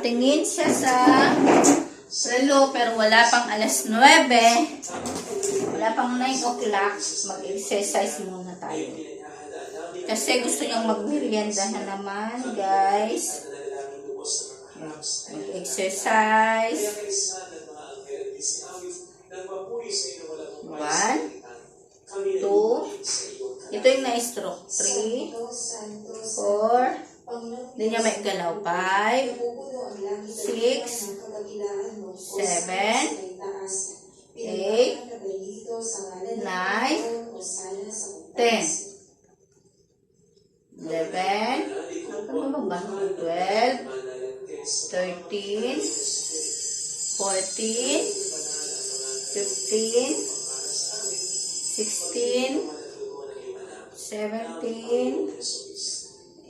Nakatingin siya sa relo pero wala pang alas 9. Wala pang 9 o'clock. Mag-exercise muna tayo. Kasi gusto niyang magmerienda na naman, guys. Mag-exercise. One, two, ito yung na-stroke. Three, four, hindi niya may galaw. Five, six, seven, eight, nine, ten, eleven, ano ba ba? Twelve, thirteen, fourteen, fifteen,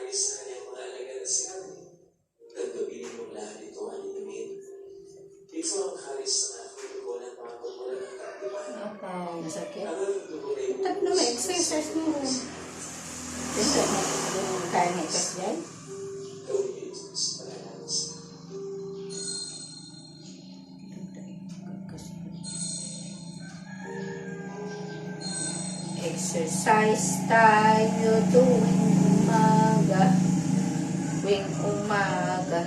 Karis sa kanyang mga alaga na sinabi. Gagawin mo lahat ito ang inumin. Ito ang karis ng aking dugo ng pangkukulan ng katipan. Okay, masakit. Na ito. Tag na may exercise mo. Na yung kaya nga ito sa sa Exercise tayo tuwing umaga. Tuwing umaga.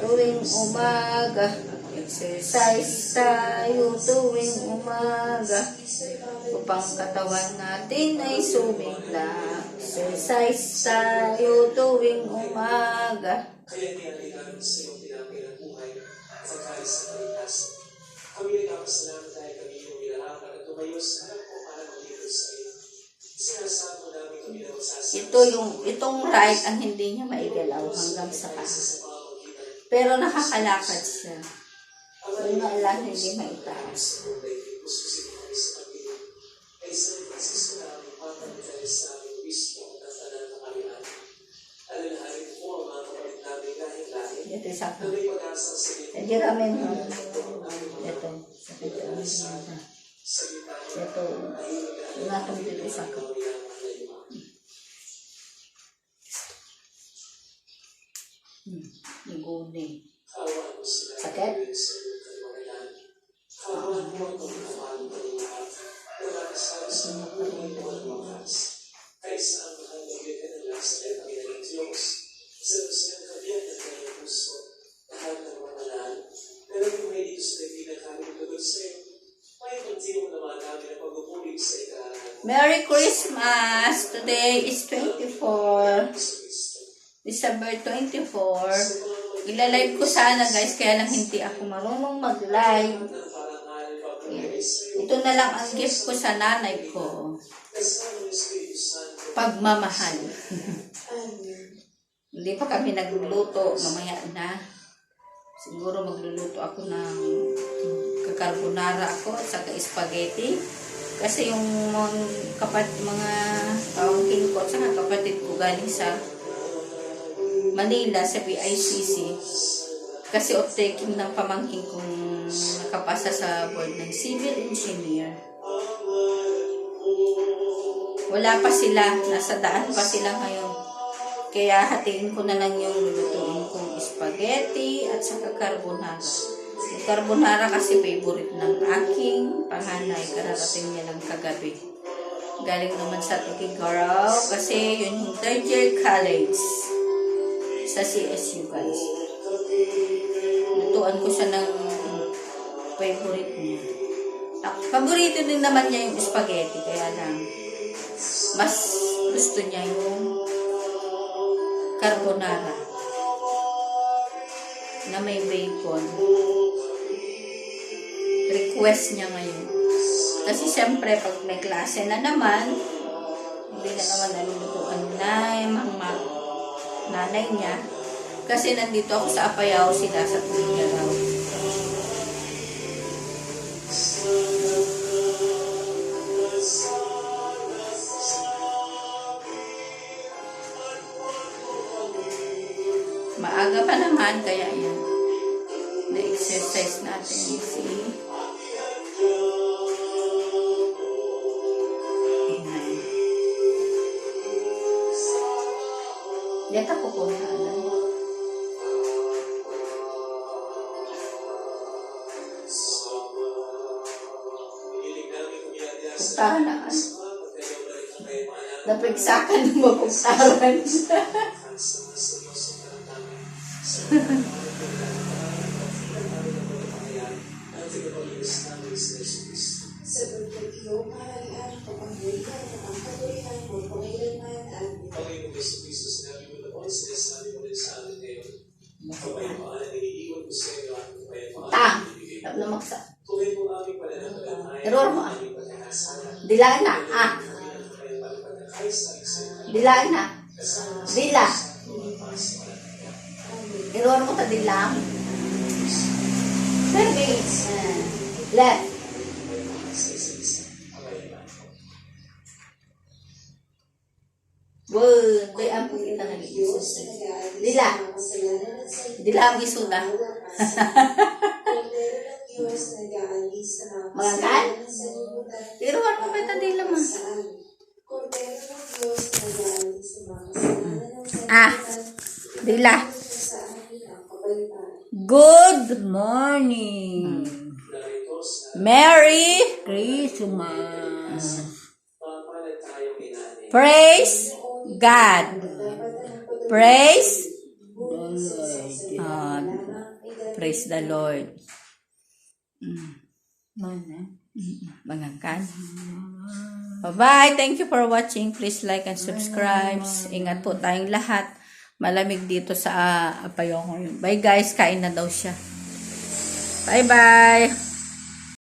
Tuwing umaga. Exercise tayo tuwing umaga. Upang katawan natin ay sumigla. Exercise tayo tuwing umaga. Kaya niyalihan sa iyong tinapay ng buhay sa karis ng kaligtasan. Kami nagpapasalamat dahil kami yung minarapan at tumayo sa Ito yung, itong right ang hindi niya maigalaw hanggang sa paa. Pero nakakalakad siya. Yung naalan hindi maitaas. Ay sa Francisco na aming Papa ni sa aming Obispo at tanan ng Arihan. Alalahanin po ang mga kapatid namin lahit-lahit Ito isa na pa. may pag-asa sa iyo. Hindi kami mo. Ito. Sakit ang isa. Sa gitna ng Ito. Yung atong dito isa ka. Hmm. Sila. Sakit? Merry Christmas! Today is 24. sa Kristo. December 24. Ilalive ko sana guys, kaya lang hindi ako marunong mag-live. Iyo. Ito na lang ang gift ko sa nanay ko. Pagmamahal. Hindi pa kami nagluluto, mamaya na. Siguro magluluto ako ng kakarbonara ako at saka spaghetti. Kasi yung mga kapat, mga pamangkin ko at saka kapatid ko galing sa Manila sa PICC. Kasi off-taking ng pamangkin kong nakapasa sa board ng civil engineer. Wala pa sila, nasa daan pa sila ngayon. Kaya hatiin ko na lang yung lulutuin kong spaghetti at saka carbonara. Carbonara kasi favorite ng aking panganay. Kararating niya lang kagabi. Galing naman sa Tukigaraw kasi yun yung third year college sa CSU guys. Lutuan ko siya ng favorite niya. Paborito din naman niya yung spaghetti kaya lang mas gusto niya yung carbonara na may bacon. Request niya ngayon. Kasi siyempre, pag may klase na naman, hindi na naman nalulutuan na yung mga nanay niya. Kasi nandito ako sa Apayao, sila sa Tuligaraw. Maaga pa naman, kaya yan. Na-exercise natin si Diyan pupunta na. Puntahan na. ano. Napagsakan ng mapagsaran. Sa pagkakyo, kaharian, kapangyarihan, ang kaburihan, magpangailanman, at Panginoong Yesu Cristo, sinabi mo na po, sinasabi mo rin sa atin ngayon, kapayapaan ang iniiwan ko sa inyo at kapayapaan Tang. ang ibibigay. Tap na maksa. Tuloy mo aming pananampalataya Error mo, ah. at aming Dila na. Ah. Dila na. Dila. Iron mo ta dilang. Service. Left. Word. Bay ang kita na Dila. Dila ang isuda. Diyos na nag-aalis sa mga kasalanan sa libutan. Iron mo ba ta dila mo? Saan? Kordero ng Diyos na nag-aalis sa mga kasalanan sa Ah. libutan. Dila. Good morning. Merry Christmas. Praise God. Praise Ah, praise the Lord. Mm. Mangangkan. Bye-bye. Thank you for watching. Please like and subscribe. Ingat po tayong lahat. Malamig dito sa uh, Apayong ngayon. Bye guys. Kain na daw siya. Bye-bye.